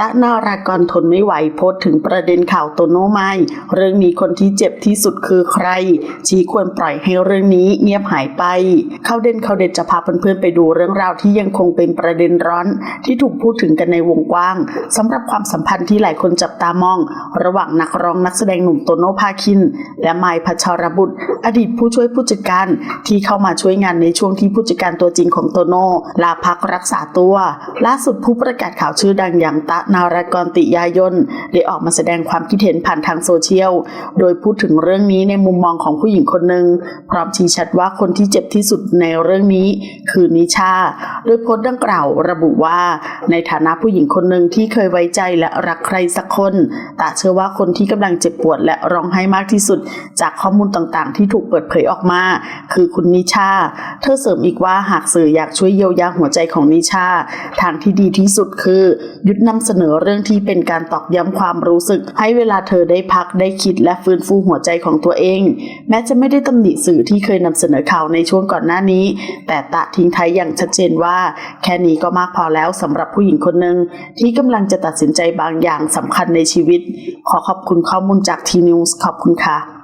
ตะนารากรทนไม่ไหวโพสถึงประเด็นข่าวโตโนไม่เรื่องนี้คนที่เจ็บที่สุดคือใคร ชี้ควรปล่อยให้เรื่องนี้เงียบหายไป เข้าเด่นเข้าเด็ดจะพาเพื่อนๆไปดูเรื่องราวที่ยังคงเป็นประเด็นร้อน ที่ถูกพูดถึงกันในวงกว้างสำหรับความสัมพันธ์ที่หลายคนจับตามอง ระหว่างนักร้องนักแสดงหนุ่มโตโน่พาคิน และไมพัชรบุตร อดีตผู้ช่วยผู้จัดการที่เข้ามาช่วยงานในช่วงที่ผู้จัดการตัวจริงของโตโนลาพักรักษาตัว ล่าสุดผู้ประกาศข่าวชื่อดังอย่างตะนารากรติยายนได้ออกมาแสดงความคิดเห็นผ่านทางโซเชียล โดยพูดถึงเรื่องนี้ในมุมมองของผู้หญิงคนหนึ่งพร้อมชี้ชัดว่าคนที่เจ็บที่สุดในเรื่องนี้ คือนิชา โดยโพสต์ดังกล่าวระบุว่า ในฐานะผู้หญิงคนหนึ่งที่เคยไว้ใจและรักใครสักคนแตาเชื่อว่าคนที่กำลังเจ็บปวดและร้องไห้มากที่สุด จากข้อมูลต่างๆ ที่ถูกเปิดเผยออกมา คือคุณนิชา เธอเสริมอีกว่าหากสื่ออยากช่วยเยียวยาหัวใจของนิชา ทางที่ดีที่สุดคือยุดนำเสนอเรื่องที่เป็นการตอกย้ำความรู้สึก ให้เวลาเธอได้พักได้คิดและฟื้นฟูหัวใจของตัวเอง แม้จะไม่ได้ตำหนิสื่อที่เคยนำเสนอข่าวในช่วงก่อนหน้านี้ แต่ตะทิ้งท้ายอย่างชัดเจนว่า แค่นี้ก็มากพอแล้วสำหรับผู้หญิงคนหนึ่งที่กำลังจะตัดสินใจบางอย่างสำคัญในชีวิต ขอขอบคุณข้อมูลจากทีนิวส์ขอบคุณค่ะ